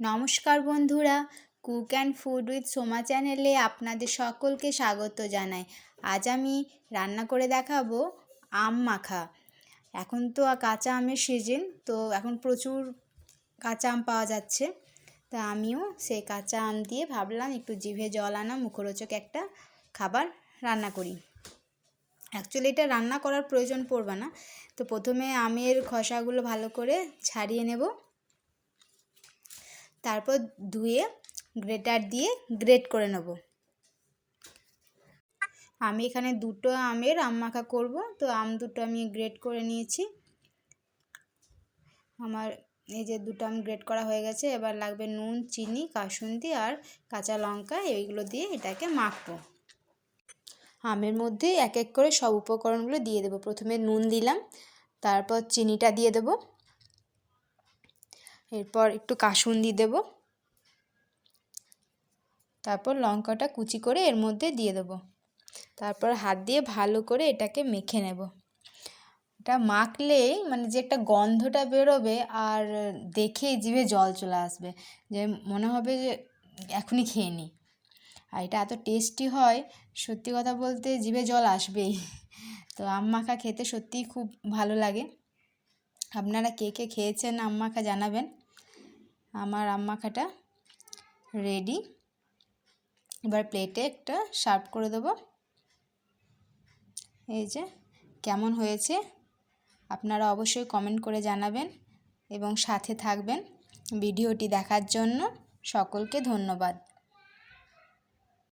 নমস্কার বন্ধুরা, cook and food with Soma চ্যানেলে আপনাদের সকলকে স্বাগত জানাই। আজ আমি রান্না করে দেখাবো আম মাখা। এখন তো কাঁচা আমের সিজন তো এখন প্রচুর কাঁচা আম পাওয়া যাচ্ছে। তা আমিও সেই কাঁচা আম দিয়ে ভাবলাম একটু জিভে জল আনা, মুখরোচক একটা খাবার রান্না করি। অ্যাকচুয়ালি এটা রান্না করার প্রয়োজন পড়বে না। তো প্রথমে আমের খোসাগুলো ভালো করে ছাড়িয়ে নেব। তারপর ধুয়ে গ্রেটার দিয়ে গ্রেট করে নেব। আমি এখানে দুটো আমের আম মাখা করব। তো আম দুটো আমি গ্রেট করে নিয়েছি। আমার এই যে দুটো আম গ্রেট করা হয়ে গেছে, এবার লাগবে নুন, চিনি, কাসুন্দি আর কাঁচা লঙ্কা, এইগুলো দিয়ে এটাকে মাখবো। আমের মধ্যে এক এক করে সব উপকরণগুলো দিয়ে দেবো। প্রথমে নুন দিলাম, তারপর চিনিটা দিয়ে দেবো। এরপর একটু কাসুন্দি দেব। তারপর লঙ্কাটা কুচি করে এর মধ্যে দিয়ে দেব। তারপর হাত দিয়ে ভালো করে এটাকে মেখে নেব। এটা মাখলেই মানে যে একটা গন্ধটা বেরোবে আর দেখেই জিভে জল চলে আসবে। যে মনে হবে যে এখনই খেয়ে নিই। আর এটা এত টেস্টি হয়, সত্যি কথা বলতে জিভে জল আসবেই। তো আম মাখা খেতে সত্যিই খুব ভালো লাগে। আপনারা কে কে খেয়েছেন আম মাখা জানাবেন। আমার আম মাখাটা রেডি এবার প্লেটে একটা সার্ভ করে দেবো। এই যে, কেমন হয়েছে? আপনারা অবশ্যই কমেন্ট করে জানাবেন এবং সাথে থাকবেন। ভিডিওটি দেখার জন্য সকলকে ধন্যবাদ।